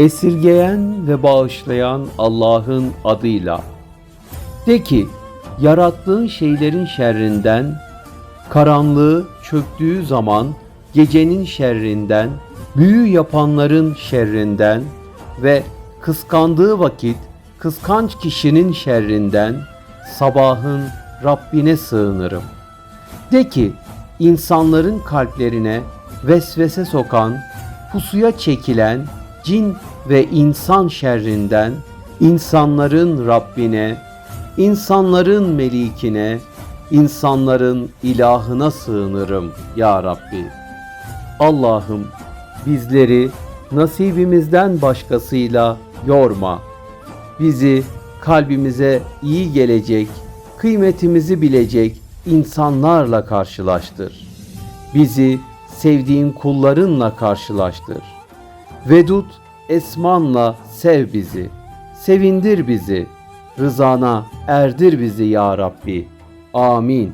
Esirgeyen ve bağışlayan Allah'ın adıyla. De ki, yarattığın şeylerin şerrinden, karanlığı çöktüğü zaman gecenin şerrinden, büyü yapanların şerrinden ve kıskandığı vakit kıskanç kişinin şerrinden sabahın Rabbine sığınırım. De ki, insanların kalplerine vesvese sokan, pusuya çekilen cin ve insan şerrinden, insanların Rabbine, insanların melikine, insanların ilahına sığınırım ya Rabbi. Allah'ım bizleri nasibimizden başkasıyla yorma. Bizi kalbimize iyi gelecek, kıymetimizi bilecek insanlarla karşılaştır. Bizi sevdiğin kullarınla karşılaştır. Vedud esmanla sev bizi. Sevindir bizi. Rızana erdir bizi ya Rabbi. Amin.